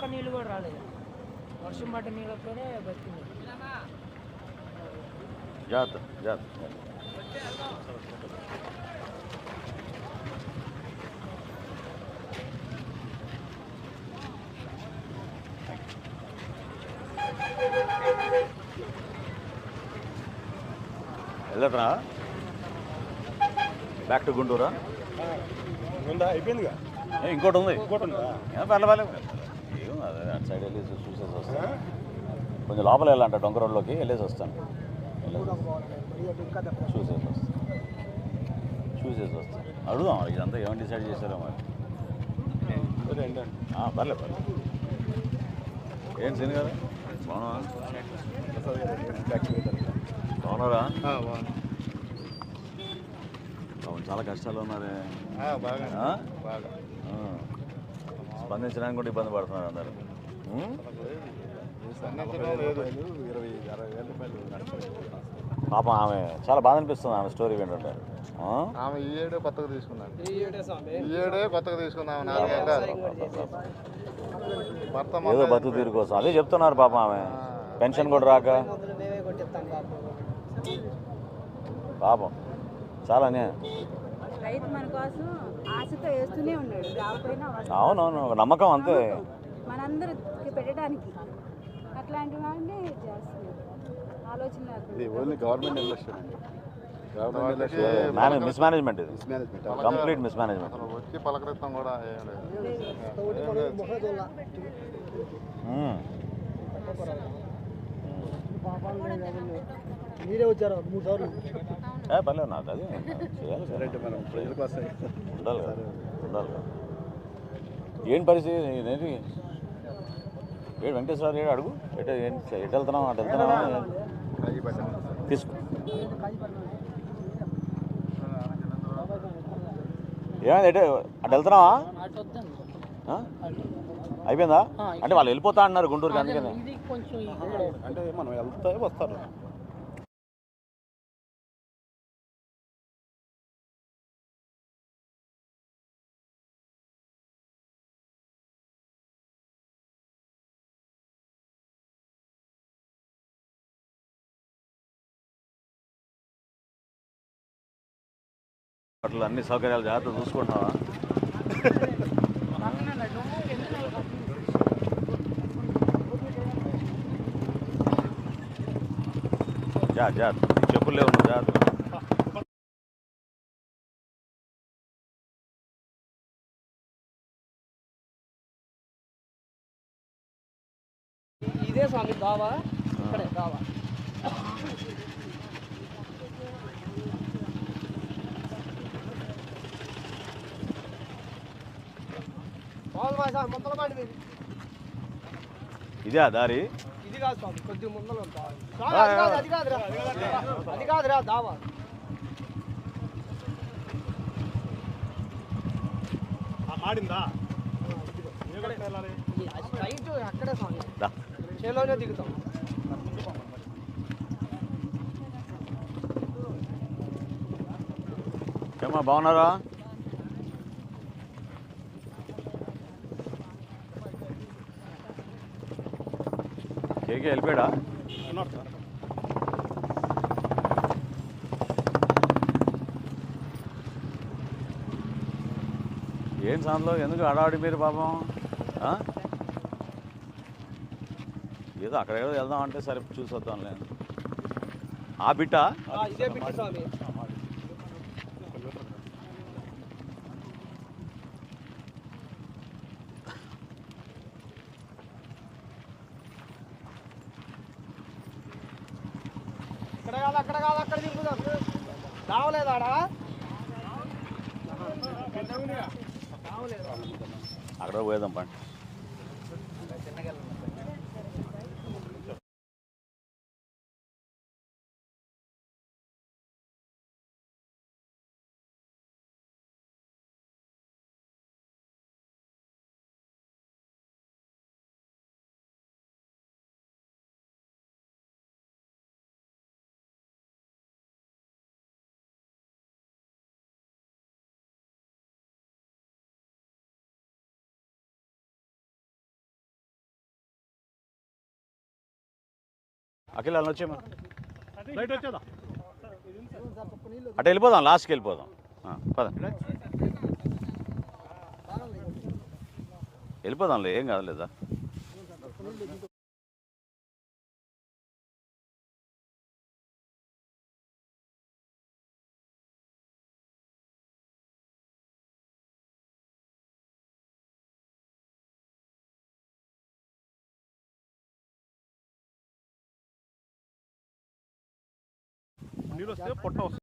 చుక్క నీళ్ళు కూడా రాలేదు. వర్షం పడ్డ నీళ్ళతోనే బతికింది. జాగ్రత్త జాగ్రత్త. వెళ్తారా బ్యాక్ టు గుంటూరా? ఉందా? అయిపోయిందిగా? ఇంకోటి ఉంది. ఇంకోటి ఉందా? ఏం అటు సైడ్ వెళ్ళి చూసేసి వస్తాను. కొంచెం లోపల వెళ్ళాలంట డొంక రోడ్లోకి వెళ్ళేసి వస్తాను. వెళ్ళేసి వస్తాను. చూసేసి వస్తాను. చూసేసి వస్తాను. అడుగుదాం ఇదంతా ఏమని డిసైడ్ చేశారో మరి. రెండు. ఆ, పర్లే పర్లే. ఏం సీన్ గారు బాగున్నా. బాగున్నారా చాలా కష్టాలు ఉన్నారే. బాగా. ఆ? బాగా. ఆ. స్పందించడానికి కూడా ఇబ్బంది పడుతున్నారు అందరు. పాపం ఆమె చాలా బాధ అనిపిస్తుంది ఆమె స్టోరీ వింటుంటే. ఆ? ఆమె ఈ ఏడే కొత్తగా తీసుకున్నాను ఈ ఏడే కొత్తగా తీసుకున్నాము ఏదో బతుకు తీరు కోసం. అదే చెప్తున్నారు పాపం ఆమె. పెన్షన్ కూడా రాక. పాపం. పాపం. చాలా అన్యాయం. రైతు మన కోసం ఆశతో వేస్తూనే ఉన్నాడు. రాకపోయినా వస్తాడు. అవునవును నమ్మకం అంతే. మనందరికి పెట్టడానికి. అట్లాంటి వాడిని చేస్తున్నాడు. ఆలోచన. ఇది only government manage miss management ఇది. మిస్మేనేజ్మెంట్ కంప్లీట్ వచ్చి పలకరిస్తాం కూడా మీరే వచ్చారు మూడు సార్లు. పర్లేదు నాకు అది చేయాలి కదా. మనం ప్రజలకు వస్తాయి ఉండాలి కదా ఉండాలి కదా. ఏం పరిస్థితి? ఏంటి ఏడు వెంకటేశ్వర ఏడు అడుగు. ఎటు ఏంటి ఎటు వెళ్తున్నావు అటు వెళ్తున్నావా? తీసుకో. ఏమైంది ఎటు అటు వెళ్తున్నావా? అటు వద్దండి ఆ? అయిపోయిందా అంటే వాళ్ళు వెళ్ళిపోతా అన్నారు గుంటూరుకి అందుకనే. ఇది కొంచెం ఇక్కడ అంటే మనం వెళ్తే వస్తారు. అట్లా అన్ని సౌకర్యాలు జాగ్రత్త చూసుకుంటున్నావా? జా జాగ్రత్త చెప్పులు లేవు నువ్వు జాగ్రత్త ఇదే స్వామి దావా ఇక్కడే దావా ఇదే ఆ దారి? ఇది కాదు స్వామి ఉంటా స్వామి, అది కాదు అది కాదురా. అది కాదురా దావా. రైట్ అక్కడే స్వామి. దా. చేలోనే దిగుతాం. ఏమా బాగున్నారా? కేకే వెళ్ళిపోయాడా? ఏం సాంలో ఎందుకు అడావిడి మీరు పాపం? ఏదో అక్కడ ఏదో వెళ్దాం అంటే సరే చూసి వద్దాంలే. ఆ బిట్ట ఆ, ఇదే బిట్టి స్వామి ఇక్కడ కాదు అక్కడ కాదు అక్కడ తిరుగుదాం. రావలేదాడా? అక్కడ పోయేదాం పండి అఖిల్ అలా వచ్చేమా అటు వెళ్ళిపోదాం లాస్ట్కి వెళ్ళిపోదాం. ఆ, పద వెళ్ళిపోదాంలే ఏం కాదు నీళ్ళు వస్తే పొట్ట వస్తుంది.